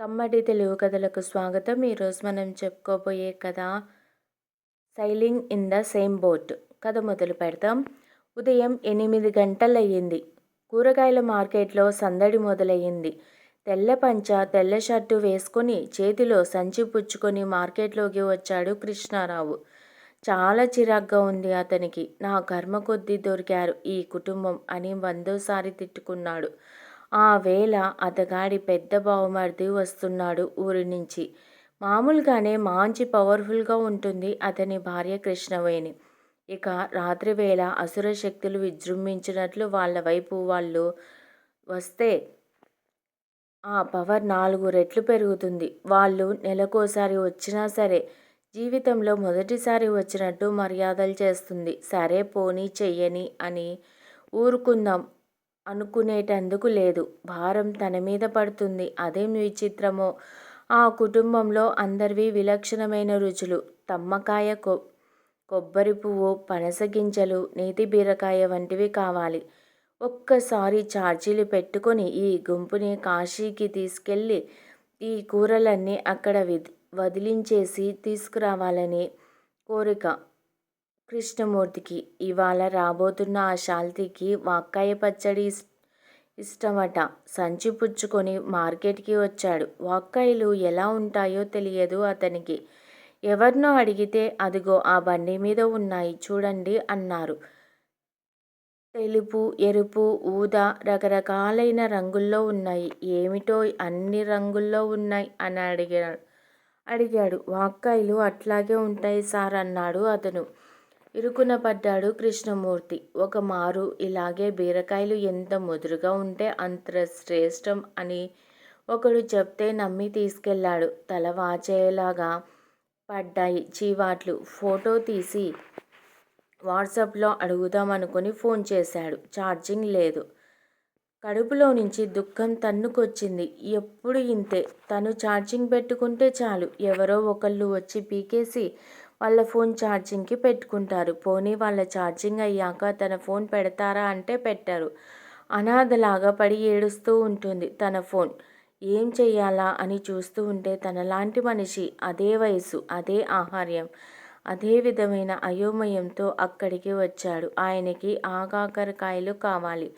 కమ్మటి తెలుగు కథలకు స్వాగతం. ఈరోజు మనం చెప్పుకోబోయే కథ sailing in the same boat. కథ మొదలు పెడతాం. ఉదయం ఎనిమిది గంటలయ్యింది. కూరగాయల మార్కెట్లో సందడి మొదలయ్యింది. తెల్ల పంచ తెల్ల షర్టు వేసుకొని చేతిలో సంచి పుచ్చుకొని మార్కెట్లోకి వచ్చాడు కృష్ణారావు. చాలా చిరాగ్గా ఉంది అతనికి. నా కర్మ కొద్దీ దొరికారు ఈ కుటుంబం అని వందోసారి తిట్టుకున్నాడు. ఆ వేళ అతగాడి పెద్ద బావమరిది వస్తున్నాడు ఊరి నుంచి. మామూలుగానే మంచి పవర్ఫుల్గా ఉంటుంది అతని భార్య కృష్ణవేణి. ఇక రాత్రి వేళ అసుర శక్తులు విజృంభించినట్లు వాళ్ళ వైపు వాళ్ళు వస్తే ఆ పవర్ నాలుగు రెట్లు పెరుగుతుంది. వాళ్ళు నెలకోసారి వచ్చినా సరే జీవితంలో మొదటిసారి వచ్చినట్టు మర్యాదలు చేస్తుంది. సరే పోనీ చెయ్యని అని ఊరుకుందాం అనుకునేటందుకు లేదు. భారం తన మీద పడుతుంది. అదేం విచిత్రమో ఆ కుటుంబంలో అందరివి విలక్షణమైన రుచులు. తమ్మకాయ కొ కొబ్బరి పువ్వు పనస గింజలు నేతి బీరకాయ వంటివి కావాలి. ఒక్కసారి ఛార్జీలు పెట్టుకొని ఈ గుంపుని కాశీకి తీసుకెళ్ళి ఈ కూరలన్నీ అక్కడ వదిలించేసి తీసుకురావాలని కోరిక. కృష్ణమూర్తికి. ఇవాళ రాబోతున్న ఆ శాల్తీకి వాక్కాయ పచ్చడి ఇష్టమట. సంచి పుచ్చుకొని మార్కెట్కి వచ్చాడు. వాక్కాయలు ఎలా ఉంటాయో తెలియదు అతనికి. ఎవరినో అడిగితే అదిగో ఆ బండి మీద ఉన్నాయి చూడండి అన్నారు. తెలుపు ఎరుపు ఊదా రకరకాలైన రంగుల్లో ఉన్నాయి. ఏమిటో అన్ని రంగుల్లో ఉన్నాయి అని అడిగాడు. అడిగాడు. వాక్కాయలు అట్లాగే ఉంటాయి సార్ అన్నాడు అతను. ఇరుకున పడ్డాడు కృష్ణమూర్తి. ఒక మారు ఇలాగే బీరకాయలు ఎంత ముదురుగా ఉంటే అంత శ్రేష్టం అని ఒకడు చెప్తే నమ్మి తీసుకెళ్ళాడు. తల వాచేలాగా పడ్డాయి చీవాట్లు. ఫోటో తీసి వాట్సాప్లో అడుగుదామనుకుని ఫోన్ చేశాడు. ఛార్జింగ్ లేదు. కడుపులో నుంచి దుఃఖం తన్నుకొచ్చింది. ఎప్పుడు ఇంతే? తను ఛార్జింగ్ పెట్టుకుంటే చాలు. ఎవరో ఒకళ్ళు వచ్చి పీకేసి వాళ్ళ ఫోన్ ఛార్జింగ్కి పెట్టుకుంటారు. పోనీ వాళ్ళ ఛార్జింగ్ అయ్యాక తన ఫోన్ పెడతారా అంటే పెట్టరు. అనాథలాగా పడి ఏడుస్తూ ఉంటుంది తన ఫోన్. ఏం చెయ్యాలా అని చూస్తూ ఉంటే తనలాంటి మనిషి అదే వయసు అదే ఆహార్యం అదే విధమైన అయోమయంతో అక్కడికి వచ్చాడు. ఆయనకి ఆగాకరకాయలు కావాలి.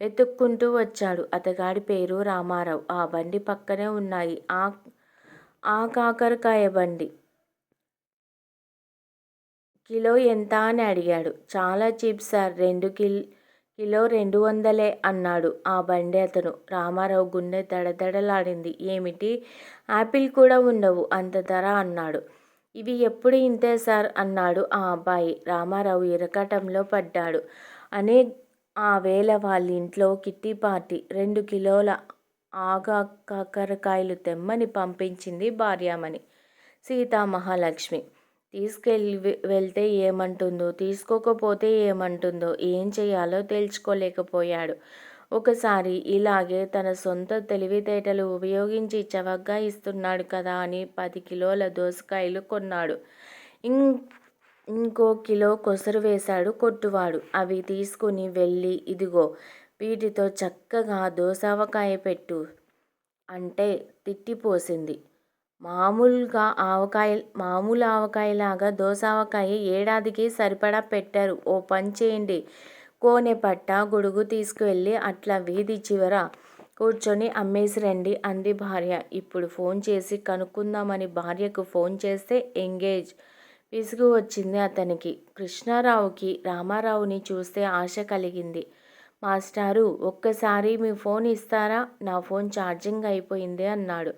వెతుక్కుంటూ వచ్చాడు. అతగాడి పేరు రామారావు. ఆ బండి పక్కనే ఉన్నాయి. ఆ ఆ కాకరకాయ బండి. కిలో ఎంత అని అడిగాడు. చాలా చీప్ సార్ రెండు కిల్ కిలో రెండు వందలే అన్నాడు ఆ బండి అతను. రామారావు గుండె దడదడలాడింది ఏమిటి? యాపిల్ కూడా ఉండవు అంత ధర అన్నాడు. ఇవి ఎప్పుడు ఇంతే సార్ అన్నాడు ఆ అబ్బాయి. రామారావు ఇరకటంలో పడ్డాడు. అనే ఆ వేళ వాళ్ళ ఇంట్లో కిట్టి పార్టీ. రెండు కిలోల ఆగా కాకరకాయలు తెమ్మని పంపించింది భార్యామణి సీతామహాలక్ష్మి. తీసుకెళ్ళి వెళ్తే ఏమంటుందో తీసుకోకపోతే ఏమంటుందో ఏం చేయాలో తెలుసుకోలేకపోయాడు. ఒకసారి ఇలాగే తన సొంత తెలివితేటలు ఉపయోగించి చవగ్గా ఇస్తున్నాడు కదా అని పది కిలోల దోసకాయలు కొన్నాడు. ఇం ఇంకో కిలో కొసరు వేశాడు కొట్టువాడు. అవి తీసుకుని వెళ్ళి ఇదిగో వీటితో చక్కగా దోసావకాయ పెట్టు. అంటే తిట్టిపోసింది. మామూలుగా ఆవకాయ మామూలు ఆవకాయలాగా దోసావకాయ ఏడాదికి సరిపడా పెట్టారు. ఓ పని చేయండి. కోనె పట్ట గొడుగు తీసుకువెళ్ళి అట్లా వీధి చివర కూర్చొని అమ్మేసి రండి అంది భార్య. ఇప్పుడు ఫోన్ చేసి కనుక్కుందామని భార్యకు ఫోన్ చేస్తే ఎంగేజ్ విసుగు వచ్చింది అతనికి. కృష్ణారావుకి రామారావుని చూస్తే ఆశ కలిగింది. మాస్టారు ఒక్కసారి మీ ఫోన్ ఇస్తారా? నా ఫోన్ ఛార్జింగ్ అయిపోయింది అన్నాడు.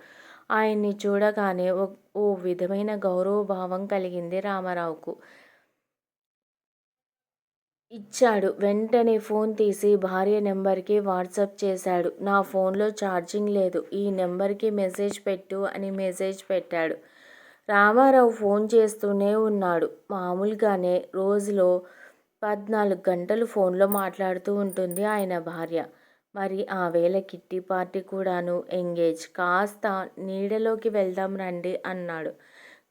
ఆయన్ని చూడగానే ఓ విధమైన గౌరవభావం కలిగింది రామారావుకు. ఇచ్చాడు. వెంటనే ఫోన్ తీసి భార్య నెంబర్కి వాట్సప్ చేశాడు. నా ఫోన్లో ఛార్జింగ్ లేదు. ఈ నెంబర్కి మెసేజ్ పెట్టు అని మెసేజ్ పెట్టాడు. రామారావు ఫోన్ చేస్తూనే ఉన్నాడు. మామూలుగానే రోజులో పద్నాలుగు గంటలు ఫోన్లో మాట్లాడుతూ ఉంటుంది ఆయన భార్య. మరి ఆ వేళ కిట్టి పార్టీ కూడాను ఎంగేజ్. కాస్త నీడలోకి వెళ్దాం రండి అన్నాడు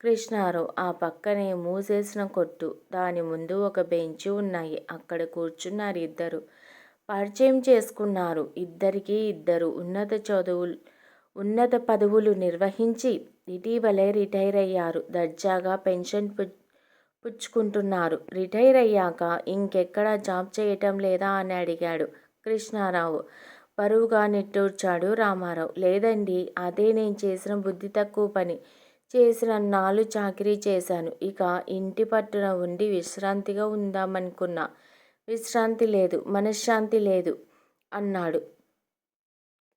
కృష్ణారావు. ఆ పక్కనే మూసేసిన కొట్టు. దాని ముందు ఒక బెంచ్ ఉన్నాయి. అక్కడ కూర్చున్నారు ఇద్దరు. పరిచయం చేసుకున్నారు. ఇద్దరికీ ఇద్దరు ఉన్నత చదువులు ఉన్నత పదవులు నిర్వహించి ఇటీవలే రిటైర్ అయ్యారు దర్జాగా పెన్షన్ పు పుచ్చుకుంటున్నారు రిటైర్ అయ్యాక ఇంకెక్కడా జాబ్ చేయటం లేదా అని అడిగాడు కృష్ణారావు. బరువుగా నిట్టూర్చాడు రామారావు. లేదండి అదే నేను చేసిన బుద్ధి తక్కువ పని. చేసిన నాలు చాకిరీ చేశాను. ఇక ఇంటి పట్టున ఉండి విశ్రాంతిగా ఉందామనుకున్నా. విశ్రాంతి లేదు మనశ్శాంతి లేదు అన్నాడు.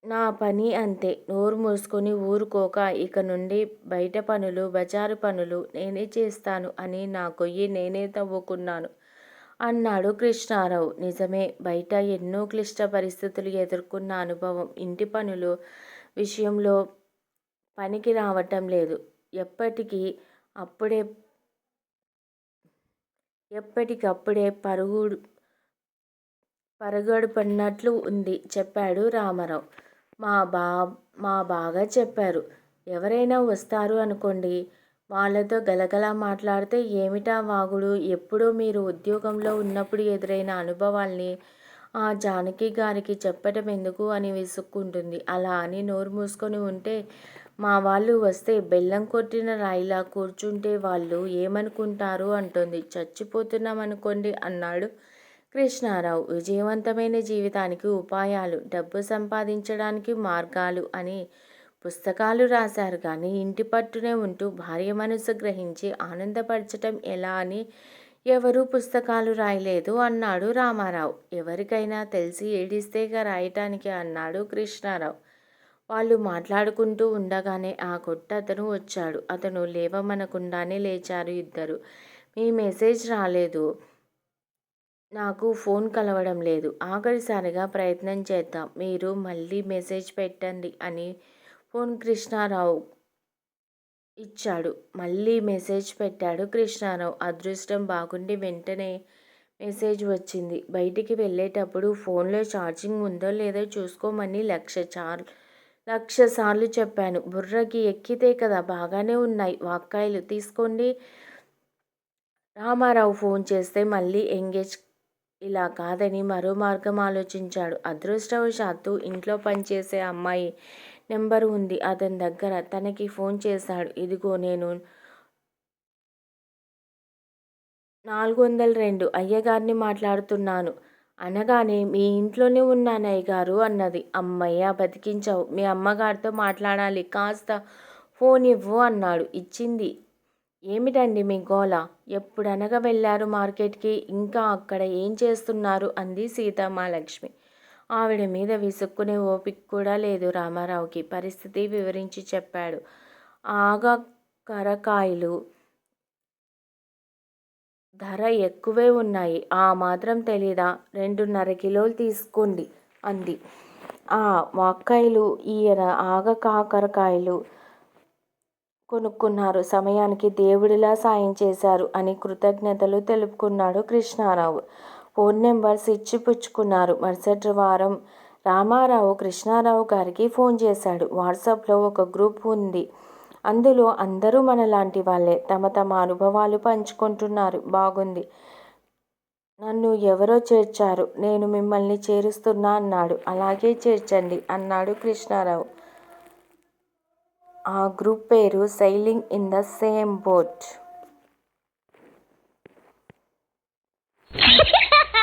నా పని అంతే. నోరు మూసుకొని ఊరుకోక ఇక నుండి బయట పనులు బజారు పనులు నేనే చేస్తాను అని నా కొయ్యి నేనే తవ్వుకున్నాను. అన్నాడు కృష్ణారావు. నిజమే బయట ఎన్నో క్లిష్ట పరిస్థితులు ఎదుర్కొన్న అనుభవం ఇంటి పనులు విషయంలో పనికి రావటం లేదు. ఎప్పటికీ అప్పుడే ఎప్పటికప్పుడే పరుగుడు పన్నట్లు ఉంది చెప్పాడు రామారావు. మా బా మా బాగా చెప్పారు. ఎవరైనా వస్తారు అనుకోండి వాళ్ళతో గలగలా మాట్లాడితే ఏమిటా వాగుడు? ఎప్పుడో మీరు ఉద్యోగంలో ఉన్నప్పుడు ఎదురైన అనుభవాల్ని ఆ జానకి గారికి చెప్పటం ఎందుకు అని విసుక్కుంటుంది. అలా అని నోరు మూసుకొని ఉంటే మా వాళ్ళు వస్తే బెల్లం కొట్టిన రాయిలా కూర్చుంటే వాళ్ళు ఏమనుకుంటారు అంటుంది. చచ్చిపోతున్నాం అనుకోండి అన్నాడు కృష్ణారావు. విజయవంతమైన జీవితానికి ఉపాయాలు డబ్బు సంపాదించడానికి మార్గాలు అని పుస్తకాలు రాశారు కానీ ఇంటి పట్టునే ఉంటూ భార్య మనసు గ్రహించి ఆనందపరచటం ఎలా అని ఎవరూ పుస్తకాలు రాయలేదు అన్నాడు రామారావు. ఎవరికైనా తెలిసి ఏడిస్తేగా రాయటానికి అన్నాడు కృష్ణారావు. వాళ్ళు మాట్లాడుకుంటూ ఉండగానే ఆ కొట్ట అతను వచ్చాడు. అతను లేవమనకుండానే లేచారు ఇద్దరు. మీ మెసేజ్ రాలేదు. నాకు ఫోన్ కలవడం లేదు. ఆఖరిసారిగా ప్రయత్నం చేద్దాం. మీరు మళ్ళీ మెసేజ్ పెట్టండి అని ఫోన్ కృష్ణారావు ఇచ్చాడు. మళ్ళీ మెసేజ్ పెట్టాడు కృష్ణారావు. అదృష్టం బాగుండి వెంటనే మెసేజ్ వచ్చింది. బయటికి వెళ్ళేటప్పుడు ఫోన్లో ఛార్జింగ్ ఉందో లేదో చూసుకోమని లక్ష చార్ లక్ష సార్లు చెప్పాను. బుర్రకి ఎక్కితే కదా బాగానే ఉన్నాయి. వాక్కాయలు తీసుకోండి. రామారావు ఫోన్ చేస్తే మళ్ళీ ఎంగేజ్ ఇలా కాదని మరో మార్గం ఆలోచించాడు. అదృష్టవశాత్తు ఇంట్లో పనిచేసే అమ్మాయి నెంబర్ ఉంది. అతని దగ్గర తనకి ఫోన్ చేశాడు. ఇదిగో నేను నాలుగు వందల రెండు అయ్యగారిని మాట్లాడుతున్నాను. అనగానే మీ ఇంట్లోనే ఉన్నానయ్య గారు అన్నది. అమ్మయ్య బతికించావు. మీ అమ్మగారితో మాట్లాడాలి. కాస్త ఫోన్ ఇవ్వు అన్నాడు. ఇచ్చింది. ఏమిటండి మీ గోల? ఎప్పుడనగా వెళ్ళారు మార్కెట్కి? ఇంకా అక్కడ ఏం చేస్తున్నారు? అంది సీతమ్మాలక్ష్మి ఆవిడ మీద విసుక్కునే ఓపిక కూడా లేదు రామారావుకి. పరిస్థితి వివరించి చెప్పాడు. ఆగా కరకాయలు ధర ఎక్కువే ఉన్నాయి. ఆ మాత్రం తెలీదా? రెండున్నర కిలోలు తీసుకోండి అంది. ఆ వాక్కాయలు ఈయన ఆగ కాకరకాయలు కొనుక్కున్నారు. సమయానికి దేవుడిలా సాయం చేశారు అని కృతజ్ఞతలు తెలుపుకున్నాడు కృష్ణారావు. ఫోన్ నెంబర్స్ ఇచ్చి పుచ్చుకున్నారు. మరుసటి వారం రామారావు కృష్ణారావు గారికి ఫోన్ చేశాడు. వాట్సాప్లో ఒక గ్రూప్ ఉంది. అందులో అందరూ మనలాంటి వాళ్ళే. తమ తమ అనుభవాలు పంచుకుంటున్నారు. బాగుంది. నన్ను ఎవరో చేర్చారు. నేను మిమ్మల్ని చేరుస్తున్నా అన్నాడు. అలాగే చేర్చండి అన్నాడు కృష్ణారావు. ఆ గ్రూప్ పేరు sailing in the same boat